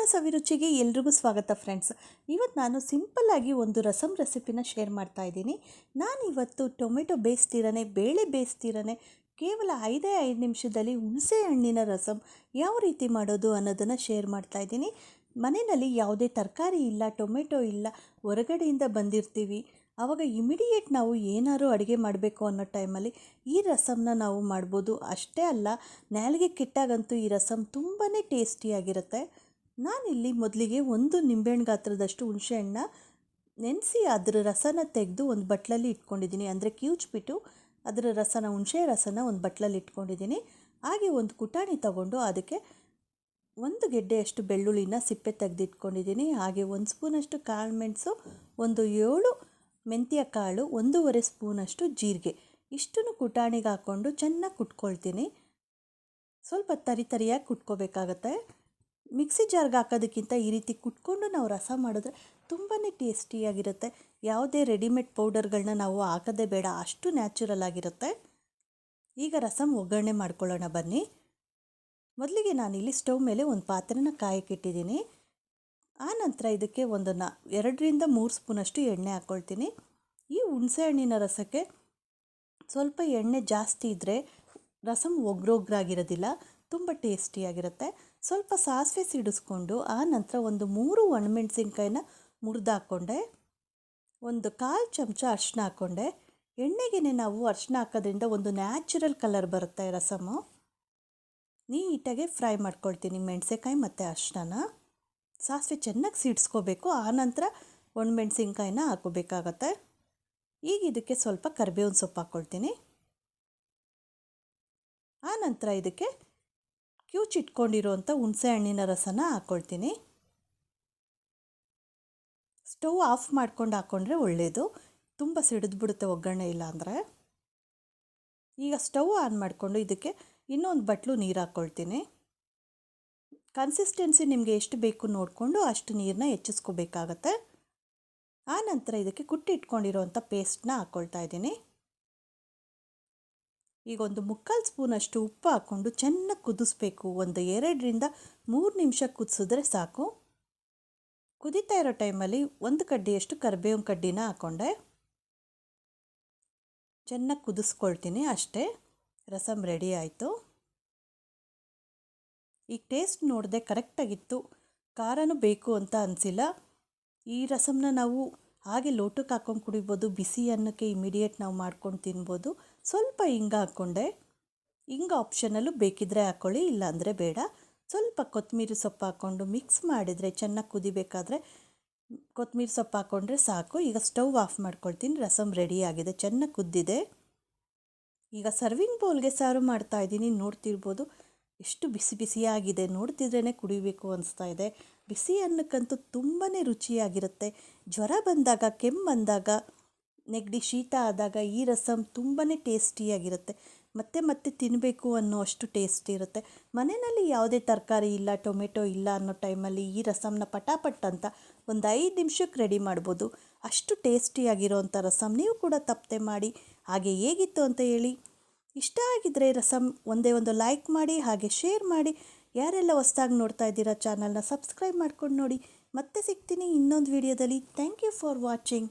ಅನ್ನಪೂರ್ಣ ಸವಿರುಚಿಗೆ ಎಲ್ರಿಗೂ ಸ್ವಾಗತ ಫ್ರೆಂಡ್ಸ್ ಇವತ್ತು ನಾನು ಸಿಂಪಲ್ಲಾಗಿ ಒಂದು ರಸಮ್ ರೆಸಿಪಿನ ಶೇರ್ ಮಾಡ್ತಾ ಇದ್ದೀನಿ. ನಾನು ಇವತ್ತು ಟೊಮೆಟೊ ಬೇಯಿಸ್ತಿರನೇ ಬೇಳೆ ಬೇಯಿಸ್ತಿರನೇ ಕೇವಲ ಐದೇ ಐದು ನಿಮಿಷದಲ್ಲಿ ಹುಣಸೆ ಹಣ್ಣಿನ ರಸಮ್ ಯಾವ ರೀತಿ ಮಾಡೋದು ಅನ್ನೋದನ್ನು ಶೇರ್ ಮಾಡ್ತಾ ಇದ್ದೀನಿ. ಮನೆಯಲ್ಲಿ ಯಾವುದೇ ತರಕಾರಿ ಇಲ್ಲ ಟೊಮೆಟೊ ಇಲ್ಲ, ಹೊರಗಡೆಯಿಂದ ಬಂದಿರ್ತೀವಿ. ಆವಾಗ ಇಮಿಡಿಯೇಟ್ ನಾವು ಏನಾದರೂ ಅಡುಗೆ ಮಾಡಬೇಕು ಅನ್ನೋ ಟೈಮಲ್ಲಿ ಈ ರಸಮ್ನ ನಾವು ಮಾಡ್ಬೋದು. ಅಷ್ಟೇ ಅಲ್ಲ, ನಾಲಿಗೆ ಕೆಟ್ಟಾಗಂತೂ ಈ ರಸಮ್ ತುಂಬಾ ಟೇಸ್ಟಿಯಾಗಿರುತ್ತೆ ನಾನಿಲ್ಲಿ ಮೊದಲಿಗೆ ಒಂದು ನಿಂಬೆಹಣ್ಣು ಗಾತ್ರದಷ್ಟು ಹುಣಸೆಹಣ್ಣ ನೆನೆಸಿ ಅದರ ರಸನ ತೆಗೆದು ಒಂದು ಬಟ್ಲಲ್ಲಿ ಇಟ್ಕೊಂಡಿದ್ದೀನಿ. ಅಂದರೆ ಕಿವುಚ್ಬಿಟ್ಟು ಅದರ ರಸನ, ಹುಣಸೆ ರಸನ ಒಂದು ಬಟ್ಲಲ್ಲಿ ಇಟ್ಕೊಂಡಿದ್ದೀನಿ. ಹಾಗೆ ಒಂದು ಕುಟಾಣಿ ತಗೊಂಡು ಅದಕ್ಕೆ ಒಂದು ಗೆಡ್ಡೆಯಷ್ಟು ಬೆಳ್ಳುಳ್ಳಿನ ಸಿಪ್ಪೆ ತೆಗೆದಿಟ್ಕೊಂಡಿದ್ದೀನಿ. ಹಾಗೆ ಒಂದು ಸ್ಪೂನಷ್ಟು ಕಾಳು ಮೆಣಸು, ಒಂದು ಏಳು ಮೆಂತ್ಯ ಕಾಳು, ಒಂದೂವರೆ ಸ್ಪೂನಷ್ಟು ಜೀರಿಗೆ. ಇಷ್ಟನ್ನು ಕುಟಾಣಿಗೆ ಹಾಕ್ಕೊಂಡು ಚೆನ್ನಾಗಿ ಕುಟ್ಕೊಳ್ತೀನಿ. ಸ್ವಲ್ಪ ತರಿ ತರಿಯಾಗಿ ಕುಟ್ಕೋಬೇಕಾಗತ್ತೆ. ಮಿಕ್ಸಿ ಜಾರ್ಗೆ ಹಾಕೋದಕ್ಕಿಂತ ಈ ರೀತಿ ಕುಟ್ಕೊಂಡು ನಾವು ರಸ ಮಾಡಿದ್ರೆ ತುಂಬಾ ಟೇಸ್ಟಿಯಾಗಿರುತ್ತೆ. ಯಾವುದೇ ರೆಡಿಮೇಡ್ ಪೌಡರ್ಗಳನ್ನ ನಾವು ಹಾಕೋದೇ ಬೇಡ, ಅಷ್ಟು ನ್ಯಾಚುರಲ್ ಆಗಿರುತ್ತೆ. ಈಗ ರಸಮ್ ಒಗ್ಗರಣೆ ಮಾಡ್ಕೊಳ್ಳೋಣ ಬನ್ನಿ. ಮೊದಲಿಗೆ ನಾನಿಲ್ಲಿ ಸ್ಟವ್ ಮೇಲೆ ಒಂದು ಪಾತ್ರೆನ ಕಾಯಕ್ಕಿಟ್ಟಿದ್ದೀನಿ ಆ ನಂತರ ಇದಕ್ಕೆ ಒಂದು ನ, ಎರಡರಿಂದ ಮೂರು ಸ್ಪೂನಷ್ಟು ಎಣ್ಣೆ ಹಾಕ್ಕೊಳ್ತೀನಿ ಈ ಹುಣಸೆ ಹಣ್ಣಿನ ರಸಕ್ಕೆ ಸ್ವಲ್ಪ ಎಣ್ಣೆ ಜಾಸ್ತಿ ಇದ್ದರೆ ರಸಮ್ ಒಗ್ರೊಗ್ರಾಗಿರೋದಿಲ್ಲ. ತುಂಬ ಟೇಸ್ಟಿಯಾಗಿರುತ್ತೆ ಸ್ವಲ್ಪ ಸಾಸಿವೆ ಸಿಡಿಸ್ಕೊಂಡು ಆ ನಂತರ ಒಂದು ಮೂರು ಒಣಮೆಣಸಿನ್ಕಾಯಿನ ಮುರಿದು ಹಾಕ್ಕೊಂಡೆ ಒಂದು ಕಾಲು ಚಮಚ ಅರಿಶಿನ ಹಾಕ್ಕೊಂಡೆ ಎಣ್ಣೆಗೆನೆ ನಾವು ಅರಿಶಿನ ಹಾಕೋದ್ರಿಂದ ಒಂದು ನ್ಯಾಚುರಲ್ ಕಲರ್ ಬರುತ್ತೆ ರಸಮು. ನೀಟಾಗಿ ಫ್ರೈ ಮಾಡ್ಕೊಳ್ತೀನಿ ಮೆಣಸೆಕಾಯಿ ಮತ್ತು ಅರಿಶಿನ ಸಾಸಿವೆ ಚೆನ್ನಾಗಿ ಸಿಡಿಸ್ಕೋಬೇಕು. ಆನಂತರ ಒಣಮೆಣ್ಸಿನ್ಕಾಯಿನ ಹಾಕೋಬೇಕಾಗತ್ತೆ. ಈಗ ಇದಕ್ಕೆ ಸ್ವಲ್ಪ ಕರಿಬೇವಿನ ಸೊಪ್ಪು ಹಾಕ್ಕೊಳ್ತೀನಿ ಆನಂತರ ಇದಕ್ಕೆ ಕ್ಯೂಚಿಟ್ಕೊಂಡಿರೋಂಥ ಹುಣಸೆ ಹಣ್ಣಿನ ರಸನ ಹಾಕ್ಕೊಳ್ತೀನಿ ಸ್ಟವ್ ಆಫ್ ಮಾಡ್ಕೊಂಡು ಹಾಕ್ಕೊಂಡ್ರೆ ಒಳ್ಳೆಯದು ತುಂಬ ಸಿಡಿದ್ಬಿಡುತ್ತೆ ಒಗ್ಗರಣೆ ಇಲ್ಲ ಅಂದರೆ. ಈಗ ಸ್ಟವ್ ಆನ್ ಮಾಡಿಕೊಂಡು ಇದಕ್ಕೆ ಇನ್ನೊಂದು ಬಟ್ಲು ನೀರು ಹಾಕ್ಕೊಳ್ತೀನಿ ಕನ್ಸಿಸ್ಟೆನ್ಸಿ ನಿಮಗೆ ಎಷ್ಟು ಬೇಕು ನೋಡಿಕೊಂಡು ಅಷ್ಟು ನೀರನ್ನ ಹೆಚ್ಚಿಸ್ಕೋಬೇಕಾಗತ್ತೆ. ಆನಂತರ ಇದಕ್ಕೆ ಕುಟ್ಟಿ ಇಟ್ಕೊಂಡಿರೋವಂಥ ಪೇಸ್ಟ್ನ ಹಾಕ್ಕೊಳ್ತಾ ಇದ್ದೀನಿ. ಈಗ ಒಂದು ಮುಕ್ಕಾಲು ಸ್ಪೂನಷ್ಟು ಉಪ್ಪು ಹಾಕ್ಕೊಂಡು ಚೆನ್ನಾಗಿ ಕುದಿಸ್ಬೇಕು. ಒಂದು ಎರಡರಿಂದ ಮೂರು ನಿಮಿಷ ಕುದಿಸಿದ್ರೆ ಸಾಕು. ಕುದೀತಾ ಇರೋ ಟೈಮಲ್ಲಿ ಒಂದು ಕಡ್ಡಿಯಷ್ಟು ಕರಿಬೇವಿನ ಕಡ್ಡಿನ ಹಾಕ್ಕೊಂಡೆ ಚೆನ್ನಾಗಿ ಕುದಿಸ್ಕೊಳ್ತೀನಿ ಅಷ್ಟೇ. ರಸಮ್ ರೆಡಿ ಆಯಿತು. ಈಗ ಟೇಸ್ಟ್ ನೋಡಿದೆ ಕರೆಕ್ಟಾಗಿತ್ತು. ಖಾರನೂ ಬೇಕು ಅಂತ ಅನಿಸಿಲ್ಲ. ಈ ರಸಮ್ನ ನಾವು ಹಾಗೆ ಲೋಟಕ್ಕೆ ಹಾಕ್ಕೊಂಡು ಕುಡಿಬೋದು, ಬಿಸಿ ಅನ್ನಕ್ಕೆ ಇಮಿಡಿಯೇಟ್ ನಾವು ಮಾಡ್ಕೊಂಡು ತಿನ್ಬೋದು. ಸ್ವಲ್ಪ ಹಿಂಗ ಹಾಕ್ಕೊಂಡೆ. ಹಿಂಗ ಆಪ್ಷನಲ್ಲೂ ಬೇಕಿದ್ರೆ ಹಾಕ್ಕೊಳ್ಳಿ ಇಲ್ಲಾಂದರೆ ಬೇಡ. ಸ್ವಲ್ಪ ಕೊತ್ತಂಬರಿ ಸೊಪ್ಪು ಹಾಕ್ಕೊಂಡು ಮಿಕ್ಸ್ ಮಾಡಿದರೆ ಚೆನ್ನಾಗಿ ಕುದಿಬೇಕಾದ್ರೆ ಕೊತ್ತಂಬರಿ ಸೊಪ್ಪು ಹಾಕ್ಕೊಂಡ್ರೆ ಸಾಕು. ಈಗ ಸ್ಟವ್ ಆಫ್ ಮಾಡ್ಕೊಳ್ತೀನಿ ರಸಮ್ ರೆಡಿ ಆಗಿದೆ, ಚೆನ್ನಾಗಿ ಕುದ್ದಿದೆ. ಈಗ ಸರ್ವಿಂಗ್ ಬೌಲ್ಗೆ ಸಾರು ಮಾಡ್ತಾ ಇದ್ದೀನಿ, ನೋಡ್ತಿರ್ಬೋದು. ಎಷ್ಟು ಬಿಸಿ ಬಿಸಿಯಾಗಿದೆ ನೋಡ್ತಿದ್ರೇ ಕುಡಿಬೇಕು ಅನಿಸ್ತಾ ಇದೆ. ಬಿಸಿ ಅನ್ನಕ್ಕಂತೂ ತುಂಬಾ ರುಚಿಯಾಗಿರುತ್ತೆ. ಜ್ವರ ಬಂದಾಗ ಕೆಮ್ಮು ಬಂದಾಗ ನೆಗಡಿ ಶೀತ ಆದಾಗ ಈ ರಸಮ್ ತುಂಬಾ ಟೇಸ್ಟಿಯಾಗಿರುತ್ತೆ ಮತ್ತೆ ಮತ್ತೆ ತಿನ್ನಬೇಕು ಅನ್ನೋ ಅಷ್ಟು ಟೇಸ್ಟ್ ಇರುತ್ತೆ. ಮನೆಯಲ್ಲಿ ಯಾವುದೇ ತರಕಾರಿ ಇಲ್ಲ, ಟೊಮೆಟೊ ಇಲ್ಲ ಅನ್ನೋ ಟೈಮಲ್ಲಿ ಈ ರಸಮ್ನ ಪಟಾಪಟ್ ಅಂತ ಒಂದು ಐದು ನಿಮಿಷಕ್ಕೆ ರೆಡಿ ಮಾಡ್ಬೋದು. ಅಷ್ಟು ಟೇಸ್ಟಿಯಾಗಿರೋವಂಥ ರಸಮ್ ನೀವು ಕೂಡ ತಪ್ಪದೆ ಮಾಡಿ ಹಾಗೆ ಹೇಗಿತ್ತು ಅಂತ ಹೇಳಿ. ಇಷ್ಟ ಆಗಿದ್ದರೆ ರಸಮ್ ಒಂದೇ ಒಂದು ಲೈಕ್ ಮಾಡಿ, ಹಾಗೆ ಶೇರ್ ಮಾಡಿ. ಯಾರೆಲ್ಲ ಹೊಸ್ದಾಗಿ ನೋಡ್ತಾ ಇದ್ದೀರಾ ಚಾನಲ್ನ ಸಬ್ಸ್ಕ್ರೈಬ್ ಮಾಡ್ಕೊಂಡು ನೋಡಿ. ಮತ್ತೆ ಸಿಗ್ತೀನಿ ಇನ್ನೊಂದು ವಿಡಿಯೋದಲ್ಲಿ ಥ್ಯಾಂಕ್ ಯು ಫಾರ್ ವಾಚಿಂಗ್